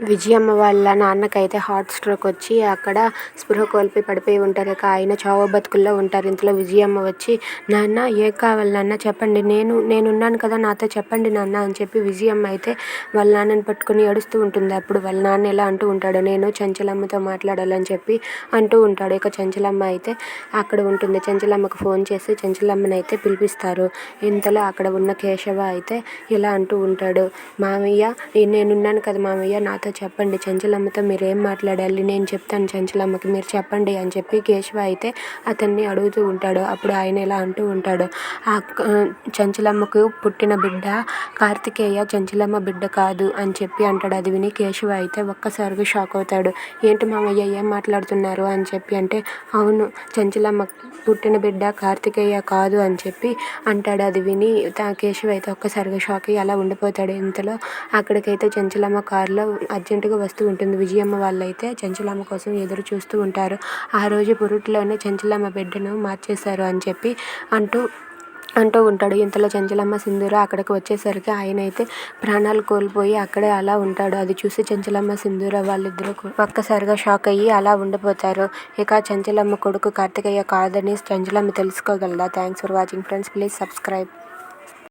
విజయమ్మ వాళ్ళ నాన్నకైతే heart stroke వచ్చి అక్కడ స్పృహ కోల్పోయి పడిపోయి ఉంటారు. ఇక ఆయన చావు బతుకుల్లో ఉంటారు. ఇంతలో విజయమ్మ వచ్చి నాన్న ఏం కావాలి నాన్న? చెప్పండి. నేను నేనున్నాను కదా నాతో చెప్పండి నాన్న అని చెప్పి విజయమ్మ అయితే వాళ్ళ నాన్నని పట్టుకుని ఏడుస్తూ ఉంటుంది. అప్పుడు వాళ్ళ నాన్న ఎలా అంటూ ఉంటాడు నేను చంచలమ్మతో మాట్లాడాలని చెప్పి అంటూ ఉంటాడు. ఇక చంచలమ్మ అయితే అక్కడ ఉంటుంది. చంచలమ్మకు ఫోన్ చేసి చంచలమ్మని అయితే పిలిపిస్తారు. ఇంతలో అక్కడ ఉన్న కేశవ అయితే ఇలా అంటూ ఉంటాడు మామయ్య నేనున్నాను కదా మామయ్య నాతో చెప్పండి. చంచలమ్మతో మీరు ఏం మాట్లాడాలి? నేను చెప్తాను చంచలమ్మకి మీరు చెప్పండి అని చెప్పి కేశవ అయితే అతన్ని అడుగుతూ ఉంటాడు. అప్పుడు ఆయన ఇలా అంటూ ఉంటాడు. ఆ చంచలమ్మకు పుట్టిన బిడ్డ కార్తికేయ చంచలమ్మ బిడ్డ కాదు అని చెప్పి అంటాడు. అది విని కేశవ అయితే ఒక్కసారిగా షాక్ అవుతాడు. ఏంటి మామయ్య ఏం మాట్లాడుతున్నారు? అని చెప్పి అంటే అవును చంచలమ్మ పుట్టిన బిడ్డ కార్తికేయ కాదు అని చెప్పి అంటాడు. అది విని కేశవ అయితే ఒక్కసారిగా షాక్ అయ్యి అలా ఉండిపోతాడు. ఇంతలో అక్కడికైతే చంచలమ్మ కారులో అర్జెంటుగా వస్తూ ఉంటుంది. విజయమ్మ వాళ్ళైతే చంచలమ్మ కోసం ఎదురు చూస్తూ ఉంటారు. ఆ రోజు పురుట్లోనే చంచలమ్మ బిడ్డను మార్చేశారు అని చెప్పి అంటూ అంటూ ఉంటాడు. ఇంతలో చంచలమ్మ సింధూర అక్కడికి వచ్చేసరికి ఆయన అయితే ప్రాణాలు కోల్పోయి అక్కడే అలా ఉంటాడు. అది చూసి చంచలమ్మ సింధూర వాళ్ళిద్దరూ ఒక్కసారిగా షాక్ అయ్యి అలా ఉండిపోతారు. ఇక చంచలమ్మ కొడుకు కార్తికేయ కాదని Chanchalamma తెలుసుకోగలదా? Thanks for watching friends please subscribe